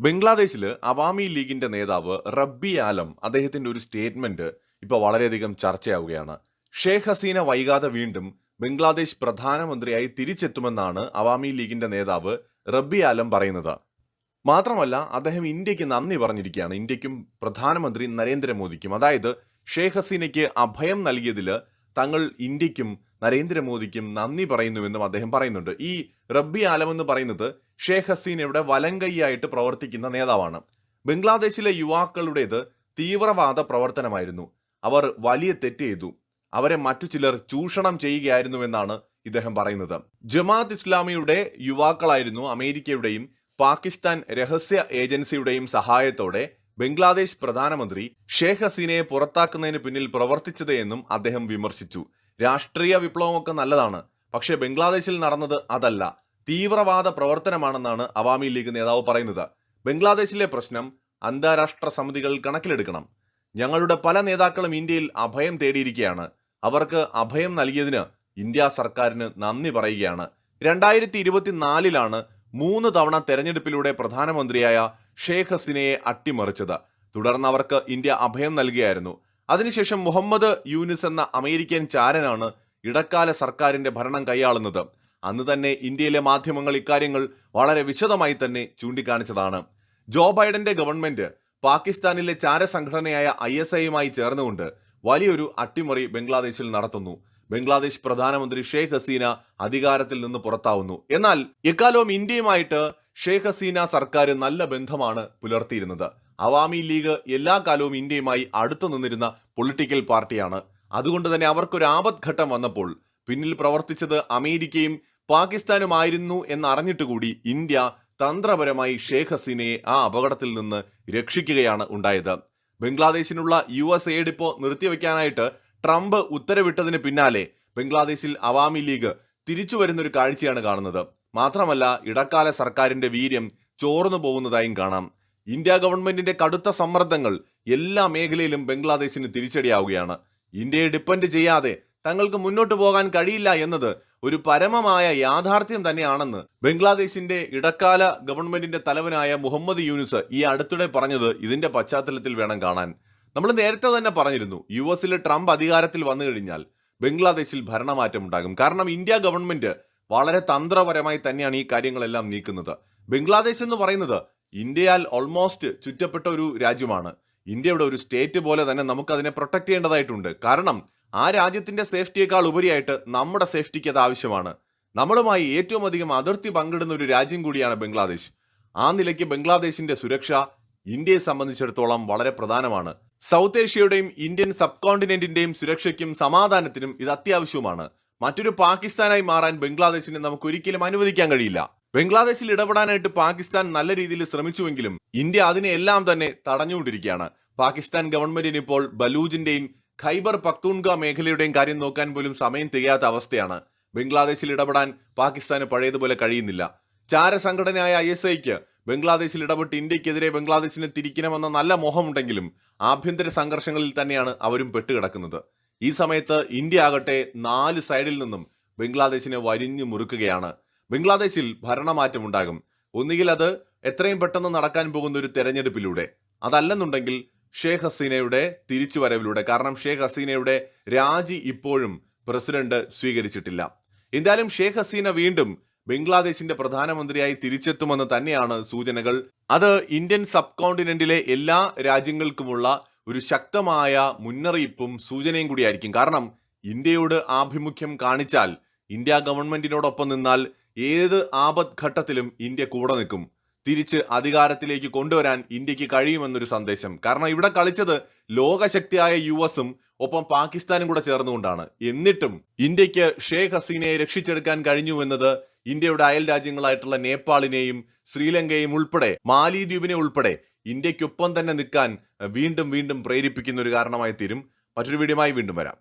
ബംഗ്ലാദേശിൽ അവാമി ലീഗിന്റെ നേതാവ് റബ്ബി ആലം അദ്ദേഹത്തിന്റെ ഒരു സ്റ്റേറ്റ്മെന്റ് ഇപ്പോൾ വളരെയധികം ചർച്ചയാവുകയാണ്. ഷേഖ് ഹസീന വൈകാതെ വീണ്ടും ബംഗ്ലാദേശ് പ്രധാനമന്ത്രിയായി തിരിച്ചെത്തുമെന്നാണ് അവാമി ലീഗിന്റെ നേതാവ് റബ്ബി ആലം പറയുന്നത്. മാത്രമല്ല അദ്ദേഹം ഇന്ത്യയ്ക്ക് നന്ദി പറഞ്ഞിരിക്കുകയാണ്. ഇന്ത്യക്കും പ്രധാനമന്ത്രി നരേന്ദ്രമോദിക്കും. അതായത് ഷേഖ് ഹസീനയ്ക്ക് അഭയം നൽകിയതിൽ തങ്ങൾ ഇന്ത്യക്കും നരേന്ദ്രമോദിക്കും നന്ദി പറയുന്നുവെന്നും അദ്ദേഹം പറയുന്നുണ്ട്. ഈ റബ്ബി ആലം എന്ന് പറയുന്നത് ഷേഖ് ഹസീനയുടെ വലങ്കൈയായിട്ട് പ്രവർത്തിക്കുന്ന നേതാവാണ്. ബംഗ്ലാദേശിലെ യുവാക്കളുടേത് തീവ്രവാദ പ്രവർത്തനമായിരുന്നു. അവർ വലിയ തെറ്റ് ചെയ്തു. അവരെ മറ്റു ചിലർ ചൂഷണം ചെയ്യുകയായിരുന്നുവെന്നാണ് ഇദ്ദേഹം പറയുന്നത്. ജമാഅത്ത് ഇസ്ലാമിയുടെ യുവാക്കളായിരുന്നു അമേരിക്കയുടെയും പാകിസ്ഥാൻ രഹസ്യ ഏജൻസിയുടെയും സഹായത്തോടെ ബംഗ്ലാദേശ് പ്രധാനമന്ത്രി ഷേഖ് ഹസീനയെ പുറത്താക്കുന്നതിന് പിന്നിൽ പ്രവർത്തിച്ചത് എന്നും അദ്ദേഹം വിമർശിച്ചു. രാഷ്ട്രീയ വിപ്ലവമൊക്കെ നല്ലതാണ്. പക്ഷേ ബംഗ്ലാദേശിൽ നടന്നത് അതല്ല. തീവ്രവാദ പ്രവർത്തനമാണെന്നാണ് അവാമി ലീഗ് നേതാവ് പറയുന്നത്. ബംഗ്ലാദേശിലെ പ്രശ്നം അന്താരാഷ്ട്ര സമിതികൾ കണക്കിലെടുക്കണം. ഞങ്ങളുടെ പല നേതാക്കളും ഇന്ത്യയിൽ അഭയം തേടിയിരിക്കുകയാണ്. അവർക്ക് അഭയം നൽകിയതിന് ഇന്ത്യ സർക്കാരിന് നന്ദി പറയുകയാണ്. രണ്ടായിരത്തി ഇരുപത്തിനാലിലാണ് മൂന്ന് തവണ തെരഞ്ഞെടുപ്പിലൂടെ പ്രധാനമന്ത്രിയായ ഷേഖ് ഹസീനയെ അട്ടിമറിച്ചത്. തുടർന്ന് അവർക്ക് ഇന്ത്യ അഭയം നൽകിയായിരുന്നു. അതിനുശേഷം മുഹമ്മദ് യൂനിസ് എന്ന അമേരിക്കൻ ചാരനാണ് ഇടക്കാല സർക്കാരിന്റെ ഭരണം കൈയാളുന്നത്. അന്ന് തന്നെ ഇന്ത്യയിലെ മാധ്യമങ്ങൾ ഇക്കാര്യങ്ങൾ വളരെ വിശദമായി തന്നെ ചൂണ്ടിക്കാണിച്ചതാണ്. ജോ ബൈഡന്റെ ഗവൺമെന്റ് പാകിസ്ഥാനിലെ ചാരസംഘടനയായ ഐ എസ് ഐയുമായി ചേർന്നുകൊണ്ട് വലിയൊരു അട്ടിമറി ബംഗ്ലാദേശിൽ നടത്തുന്നു. ബംഗ്ലാദേശ് പ്രധാനമന്ത്രി ഷെയ്ഖ് ഹസീന അധികാരത്തിൽ നിന്ന് പുറത്താവുന്നു. എന്നാൽ എക്കാലവും ഇന്ത്യയുമായിട്ട് ഷെയ്ഖ് ഹസീന സർക്കാർ നല്ല ബന്ധമാണ് പുലർത്തിയിരുന്നത്. അവാമി ലീഗ് എല്ലാ കാലവും ഇന്ത്യയുമായി അടുത്തു നിന്നിരുന്ന പൊളിറ്റിക്കൽ പാർട്ടിയാണ്. അതുകൊണ്ട് തന്നെ അവർക്കൊരു ആപത്ഘട്ടം വന്നപ്പോൾ പിന്നിൽ പ്രവർത്തിച്ചത് അമേരിക്കയും പാകിസ്ഥാനുമായിരുന്നു എന്നറിഞ്ഞിട്ട് കൂടി ഇന്ത്യ തന്ത്രപരമായി ഷേഖ് ഹസീനയെ ആ അപകടത്തിൽ നിന്ന് രക്ഷിക്കുകയാണ് ഉണ്ടായത്. ബംഗ്ലാദേശിനുള്ള യു എസ് എയ്ഡ് ഇപ്പോൾ നിർത്തിവെക്കാനായിട്ട് ട്രംപ് ഉത്തരവിട്ടതിന് പിന്നാലെ ബംഗ്ലാദേശിൽ അവാമി ലീഗ് തിരിച്ചു വരുന്നൊരു കാഴ്ചയാണ് കാണുന്നത്. മാത്രമല്ല ഇടക്കാല സർക്കാരിന്റെ വീര്യം ചോർന്നു പോകുന്നതായും കാണാം. ഇന്ത്യ ഗവൺമെന്റിന്റെ കടുത്ത സമ്മർദ്ദങ്ങൾ എല്ലാ മേഖലയിലും ബംഗ്ലാദേശിന് തിരിച്ചടിയാവുകയാണ്. ഇന്ത്യയെ ഡിപ്പെൻഡ് ചെയ്യാതെ തങ്ങൾക്ക് മുന്നോട്ട് പോകാൻ കഴിയില്ല എന്നത് ഒരു പരമമായ യാഥാർത്ഥ്യം തന്നെയാണെന്ന് ബംഗ്ലാദേശിന്റെ ഇടക്കാല ഗവൺമെന്റിന്റെ തലവനായ മുഹമ്മദ് യൂനുസ് ഈ അടുത്തിടെ പറഞ്ഞത് ഇതിന്റെ പശ്ചാത്തലത്തിൽ വേണം കാണാൻ. നമ്മൾ നേരത്തെ തന്നെ പറഞ്ഞിരുന്നു യു എസിൽ ട്രംപ് അധികാരത്തിൽ വന്നു കഴിഞ്ഞാൽ ബംഗ്ലാദേശിൽ ഭരണമാറ്റം ഉണ്ടാകും. കാരണം ഇന്ത്യ ഗവൺമെന്റ് വളരെ തന്ത്രപരമായി തന്നെയാണ് ഈ കാര്യങ്ങളെല്ലാം നീക്കുന്നത്. ബംഗ്ലാദേശ് എന്ന് പറയുന്നത് ഇന്ത്യയാൽ ഓൾമോസ്റ്റ് ചുറ്റപ്പെട്ട ഒരു രാജ്യമാണ്. ഇന്ത്യയുടെ ഒരു സ്റ്റേറ്റ് പോലെ തന്നെ നമുക്ക് അതിനെ പ്രൊട്ടക്ട് ചെയ്യേണ്ടതായിട്ടുണ്ട്. കാരണം ആ രാജ്യത്തിന്റെ സേഫ്റ്റിയേക്കാൾ ഉപരിയായിട്ട് നമ്മുടെ സേഫ്റ്റിക്ക് അത് ആവശ്യമാണ്. നമ്മളുമായി ഏറ്റവും അധികം അതിർത്തി പങ്കിടുന്ന ഒരു രാജ്യം കൂടിയാണ് ബംഗ്ലാദേശ്. ആ നിലയ്ക്ക് ബംഗ്ലാദേശിന്റെ സുരക്ഷ ഇന്ത്യയെ സംബന്ധിച്ചിടത്തോളം വളരെ പ്രധാനമാണ്. സൗത്ത് ഏഷ്യയുടെയും ഇന്ത്യൻ സബ് കോണ്ടിനെന്റിന്റെയും സുരക്ഷയ്ക്കും സമാധാനത്തിനും ഇത് അത്യാവശ്യവുമാണ്. മറ്റൊരു പാകിസ്ഥാനായി മാറാൻ ബംഗ്ലാദേശിനെ നമുക്ക് ഒരിക്കലും അനുവദിക്കാൻ കഴിയില്ല. ബംഗ്ലാദേശിൽ ഇടപെടാനായിട്ട് പാകിസ്ഥാൻ നല്ല രീതിയിൽ ശ്രമിച്ചുവെങ്കിലും ഇന്ത്യ അതിനെ എല്ലാം തന്നെ തടഞ്ഞുകൊണ്ടിരിക്കുകയാണ്. പാകിസ്ഥാൻ ഗവൺമെന്റിന് ഇപ്പോൾ ബലൂജിന്റെയും ഖൈബർ പക്തൂൺഗ മേഖലയുടെയും കാര്യം നോക്കാൻ പോലും സമയം തികയാത്ത അവസ്ഥയാണ്. ബംഗ്ലാദേശിൽ ഇടപെടാൻ പാകിസ്ഥാന് പഴയതുപോലെ കഴിയുന്നില്ല. ചാരസംഘടനയായ ഐ എസ് ഐക്ക് ബംഗ്ലാദേശിൽ ഇടപെട്ട് ഇന്ത്യക്കെതിരെ ബംഗ്ലാദേശിനെ തിരിക്കണമെന്ന നല്ല മോഹമുണ്ടെങ്കിലും ആഭ്യന്തര സംഘർഷങ്ങളിൽ തന്നെയാണ് അവരും പെട്ടുകിടക്കുന്നത്. ഈ സമയത്ത് ഇന്ത്യ ആകട്ടെ നാല് സൈഡിൽ നിന്നും ബംഗ്ലാദേശിനെ വരിഞ്ഞു മുറുക്കുകയാണ്. ബംഗ്ലാദേശിൽ ഭരണമാറ്റം ഉണ്ടാകും. ഒന്നുകിൽ അത് എത്രയും പെട്ടെന്ന് നടക്കാൻ പോകുന്ന ഒരു തെരഞ്ഞെടുപ്പിലൂടെ. അതല്ലെന്നുണ്ടെങ്കിൽ ഷേഖ് ഹസീനയുടെ തിരിച്ചുവരവിലൂടെ. കാരണം ഷേഖ് ഹസീനയുടെ രാജി ഇപ്പോഴും പ്രസിഡന്റ് സ്വീകരിച്ചിട്ടില്ല. എന്തായാലും ഷേഖ് ഹസീന വീണ്ടും ബംഗ്ലാദേശിന്റെ പ്രധാനമന്ത്രിയായി തിരിച്ചെത്തുമെന്ന് തന്നെയാണ് സൂചനകൾ. അത് ഇന്ത്യൻ സബ് കോണ്ടിനെന്റിലെ എല്ലാ രാജ്യങ്ങൾക്കുമുള്ള ഒരു ശക്തമായ മുന്നറിയിപ്പും സൂചനയും കൂടിയായിരിക്കും. കാരണം ഇന്ത്യയോട് ആഭിമുഖ്യം കാണിച്ചാൽ ഇന്ത്യ ഗവൺമെന്റിനോടൊപ്പം നിന്നാൽ ഏത് ആപത്ഘട്ടത്തിലും ഇന്ത്യ കൂടെ നിൽക്കും. തിരിച്ച് അധികാരത്തിലേക്ക് കൊണ്ടുവരാൻ ഇന്ത്യയ്ക്ക് കഴിയുമെന്നൊരു സന്ദേശം. കാരണം ഇവിടെ കളിച്ചത് ലോകശക്തിയായ യു എസും ഒപ്പം പാകിസ്ഥാനും കൂടെ ചേർന്നുകൊണ്ടാണ്. എന്നിട്ടും ഇന്ത്യയ്ക്ക് ഷേഖ് ഹസീനയെ രക്ഷിച്ചെടുക്കാൻ കഴിഞ്ഞു എന്നത് ഇന്ത്യയുടെ അയൽ രാജ്യങ്ങളായിട്ടുള്ള നേപ്പാളിനെയും ശ്രീലങ്കയും ഉൾപ്പെടെ മാലിദ്വീപിനെ ഉൾപ്പെടെ ഇന്ത്യക്കൊപ്പം തന്നെ നിൽക്കാൻ വീണ്ടും വീണ്ടും പ്രേരിപ്പിക്കുന്ന ഒരു കാരണമായി തീരും. മറ്റൊരു വീഡിയോമായി വീണ്ടും വരാം.